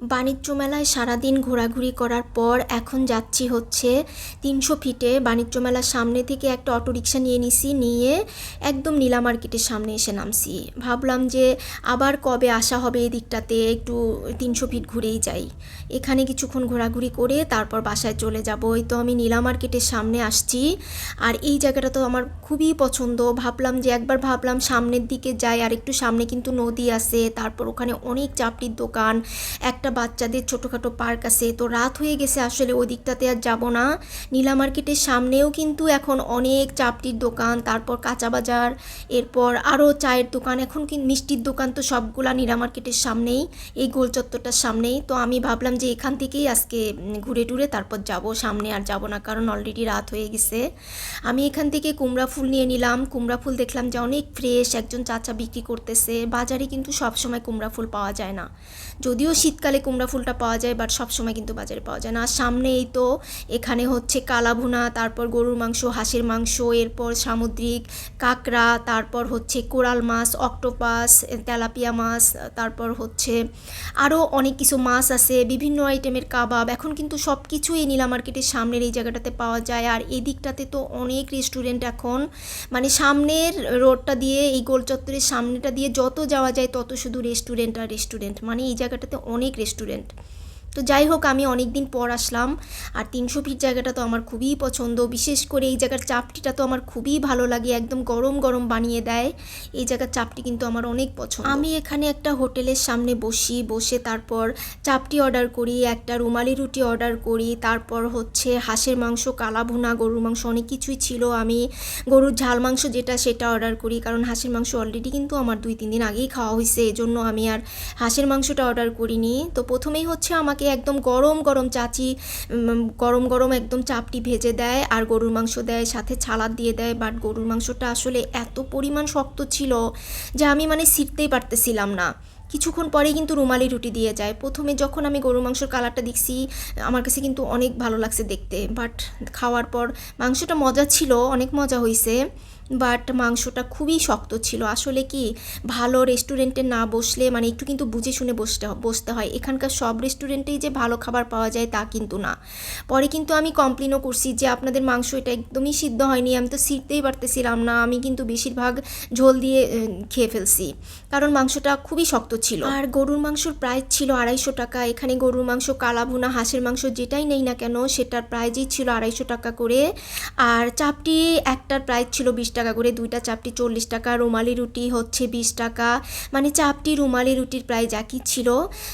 বাণিজ্য মেলায় সারাদিন ঘোরাঘুরি করার পর এখন যাচ্ছি হচ্ছে তিনশো ফিটে। বাণিজ্য মেলার সামনে থেকে একটা অটোরিকশা নিয়ে নিছি, নিয়ে একদম নীলা মার্কেটের সামনে এসে নামছি। ভাবলাম যে আবার কবে আসা হবে এই দিকটাতে, একটু তিনশো ফিট ঘুরেই যাই। এখানে কিছুক্ষণ ঘোরাঘুরি করে তারপর বাসায় চলে যাব। এই তো আমি নীলা মার্কেটের সামনে আসছি। আর এই জায়গাটা তো আমার খুবই পছন্দ। ভাবলাম যে একবার ভাবলাম সামনের দিকে যাই। আর একটু সামনে কিন্তু নদী আছে, তারপর ওখানে অনেক চাপড়ির দোকান, একটা বাচ্চাদের ছোটোখাটো পার্ক আছে। তো রাত হয়ে গেছে আসলে ওই দিকটাতে আর যাব না। নীলা মার্কেটের সামনেও কিন্তু এখন অনেক চাপটির দোকান, তারপর কাঁচা বাজার, এরপর আরও চায়ের দোকান, এখন কি মিষ্টির দোকান তো সবগুলা নীলা মার্কেটের সামনেই, এই গোল চত্বরটার সামনেই। তো আমি ভাবলাম যে এখান থেকেই আজকে ঘুরে টুরে তারপর যাব, সামনে আর যাব না, কারণ অলরেডি রাত হয়ে গেছে। আমি এখান থেকে কুমড়া ফুল নিয়ে নিলাম। কুমড়া ফুল দেখলাম যে অনেক ফ্রেশ একজন চাচা বিক্রি করতেছে। বাজারে কিন্তু সবসময় কুমড়া ফুল পাওয়া যায় না। যদিও শীতকালে কুমড়া ফুলটা পাওয়া যায় বাট সব সময় কিন্তু বাজারে পাওয়া যায় না। আর সামনে এই তো এখানে হচ্ছে কালাভুনা, তারপর গরুর মাংস, হাঁসের মাংস, এরপর সামুদ্রিক কাঁকড়া, তারপর হচ্ছে কোরাল মাছ, অক্টোপাস, তেলাপিয়া মাছ, তারপর হচ্ছে আরও অনেক কিছু মাছ আছে, বিভিন্ন আইটেমের কাবাব। এখন কিন্তু সব কিছুই নীলা মার্কেটের সামনের এই জায়গাটাতে পাওয়া যায়। আর এই দিকটাতে তো অনেক রেস্টুরেন্ট এখন। মানে সামনের রোডটা দিয়ে, এই গোল চত্বরের সামনেটা দিয়ে যত যাওয়া যায়, তত শুধু রেস্টুরেন্ট আর রেস্টুরেন্ট মানে এই জায়গাটাতে অনেক রেস্টুরেন্ট স্টুডেন্ট। তো যাই হোক, আমি অনেক দিন পর আসলাম। আর তিনশো ফিট জায়গাটা তো আমার খুবই পছন্দ। বিশেষ করে এই জায়গার চাপটিটা তো আমার খুবই ভালো লাগে। একদম গরম গরম বানিয়ে দেয়। এই জায়গার চাপটি কিন্তু আমার অনেক পছন্দ। আমি এখানে একটা হোটেলের সামনে বসি, বসে তারপর চাপটি অর্ডার করি, একটা রুমালি রুটি অর্ডার করি, তারপর হচ্ছে হাঁসের মাংস, কালা ভুনা, গরুর মাংস অনেক কিছুই ছিল। আমি গরুর ঝাল মাংস যেটা সেটা অর্ডার করি, কারণ হাঁসের মাংস অলরেডি কিন্তু আমার দুই, তিন দিন আগেই খাওয়া হয়েছে এজন্য আমি আর হাঁসের মাংসটা অর্ডার করিনি। তো প্রথমেই হচ্ছে আমাকে একদম গরম গরম চাচি গরম গরম একদম চাপটি ভেজে দেয় আর গরুর মাংস দেয়, সাথে ছালাদ দিয়ে দেয়। বাট গরুর মাংসটা আসলে এত পরিমাণ শক্ত ছিল যে আমি মানে ছিটতেই পারতেছিলাম না। কিছুক্ষণ পরেই কিন্তু রুমালি রুটি দিয়ে যায়। প্রথমে যখন আমি গরুর মাংসর কালারটা দেখছি, আমার কাছে কিন্তু অনেক ভালো লাগছে দেখতে। বাট খাওয়ার পর মাংসটা মজা ছিল, অনেক মজা হয়েছে বাট মাংসটা খুবই শক্ত ছিল। আসলে কি, ভালো রেস্টুরেন্টে না বসলে মানে একটু কিন্তু বুঝে শুনে বসতে বসতে হয়। এখানকার সব রেস্টুরেন্টেই যে ভালো খাবার পাওয়া যায় তা কিন্তু না। পরে কিন্তু আমি কমপ্লেনও করছি যে আপনাদের মাংস এটা একদমই সিদ্ধ হয়নি। আমি তো সিটতেই পারতেছিলাম না। আমি কিন্তু বেশিরভাগ ঝোল দিয়ে খেয়ে ফেলছি। কারণ মাংসটা খুবই শক্ত ছিল। আর গরুর মাংসর প্রাইস ছিল আড়াইশো টাকা। এখানে গরুর মাংস, কালাভুনা, হাঁসের মাংস যেটাই নেই না কেন, সেটার প্রাইজই ছিল আড়াইশো টাকা করে। আর চাপটি একটার প্রাইস ছিল বিশ টাকা করে দুইটা চাপটি চল্লিশ টাকা, রুমালি রুটি হচ্ছে বিশ টাকা। মানে চাপটি, রুমালি রুটির প্রাইস একই ছিল।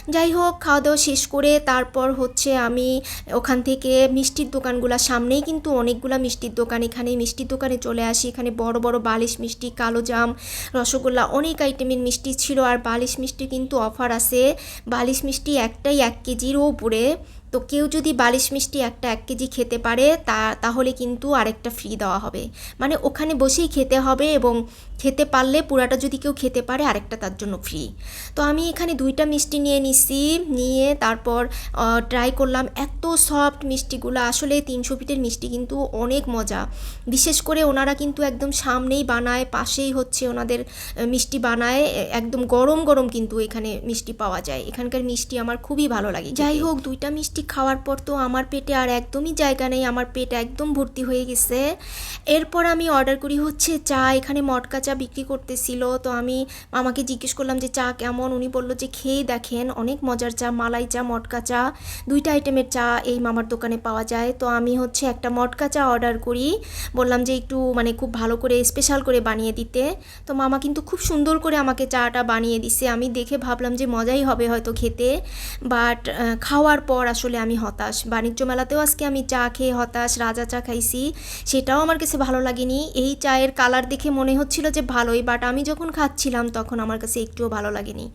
যাই হোক, খাওয়া দাওয়া শেষ করে তারপর হচ্ছে আমি ওখান থেকে মিষ্টির দোকানগুলোর সামনেই কিন্তু অনেকগুলা মিষ্টির দোকান। এখানে মিষ্টির দোকানে চলে আসি। এখানে বড় বড় বালিশ মিষ্টি, কালো জাম, রসগোল্লা অনেক আইটেমের মিষ্টি ছিল। আর বালিশ মিষ্টি কিন্তু অফার আছে। বালিশ মিষ্টি একটাই এক কেজিরও উপরে তো কেউ যদি বালিশ মিষ্টি একটা এক কেজি খেতে পারে, তা, তাহলে কিন্তু আরেকটা ফ্রি দেওয়া হবে। মানে ওখানে বসেই খেতে হবে এবং খেতে পারলে পুরাটা যদি কেউ খেতে পারে, আরেকটা তার জন্য ফ্রি তো আমি এখানে দুইটা মিষ্টি নিয়ে নিছি, নিয়ে তারপর ট্রাই করলাম এত সফট মিষ্টিগুলো। আসলে তিনশো ফিটের মিষ্টি কিন্তু অনেক মজা। বিশেষ করে ওনারা কিন্তু একদম সামনেই বানায়, পাশেই হচ্ছে ওনাদের মিষ্টি বানায়। একদম গরম গরম কিন্তু এখানে মিষ্টি পাওয়া যায়। এখানকার মিষ্টি আমার খুবই ভালো লাগে যাই হোক, দুইটা মিষ্টি খাওয়ার পর তো আমার পেটে আর একদমই জায়গা নেই, আমার পেট একদম ভর্তি হয়ে গেছে। এরপর আমি অর্ডার করি হচ্ছে চা, এখানে মটকা চা বিক্রি করতেছিল। তো আমি মামাকে জিজ্ঞেস করলাম যে চা কেমন? উনি বলল যে খেয়ে দেখেন, অনেক মজার চা, মালাই চা, মটকা চা, দুইটা আইটেমের চা এই মামার দোকানে পাওয়া যায়। তো আমি হচ্ছে একটা মটকা চা অর্ডার করি, বললাম যে একটু মানে খুব ভালো করে স্পেশাল করে বানিয়ে দিতে। তো মামা কিন্তু খুব সুন্দর করে আমাকে চাটা বানিয়ে দিছে। আমি দেখে ভাবলাম যে মজাই হবে হয়তো খেতে। বাট খাওয়ার পর আসলে আমি হতাশ। বাণিজ্য মেলাতেও আজকে আমি চা খেয়ে হতাশ, রাজা চা খাইছি, সেটাও আমার কাছে ভালো লাগেনি। এই চায়ের কালার দেখে মনে হচ্ছিল যে ভালোই বাট আমি যখন খাচ্ছিলাম তখন আমার কাছে একটুও ভালো লাগেনি।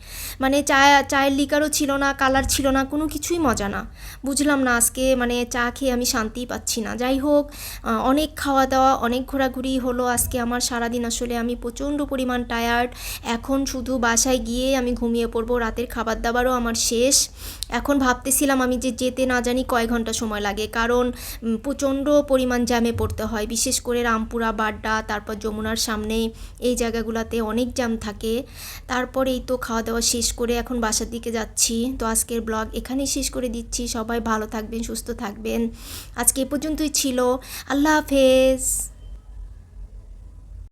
মানে চা, চায়ের লিকারও ছিল না কালার ছিল না, কোনো কিছুই মজা না। বুঝলাম না আজকে মানে চা খেয়ে আমি শান্তিই পাচ্ছি না। যাই হোক অনেক খাওয়া দাওয়া, অনেক ঘোরাঘুরি হলো আজকে আমার। সারাদিন আসলে আমি প্রচণ্ড পরিমাণ টায়ার্ড এখন শুধু বাসায় গিয়ে আমি ঘুমিয়ে পড়ব, রাতের খাবার দাবারও আমার শেষ। এখন ভাবতেছিলাম আমি যে যেতে না জানি কয় ঘণ্টা সময় লাগে। কারণ প্রচণ্ড পরিমাণ জ্যামে পড়তে হয়। বিশেষ করে রামপুরা, বাড্ডা, তারপর যমুনার সামনে এই জায়গাগুলোতে অনেক জ্যাম থাকে। তারপরে এই তো খাওয়া দাওয়া শেষ করে এখন বাসার দিকে যাচ্ছি। তো আজকের ব্লগ এখানেই শেষ করে দিচ্ছি। সবাই ভালো থাকবেন, সুস্থ থাকবেন। আজকে এ পর্যন্তই ছিল। আল্লাহ হাফেজ।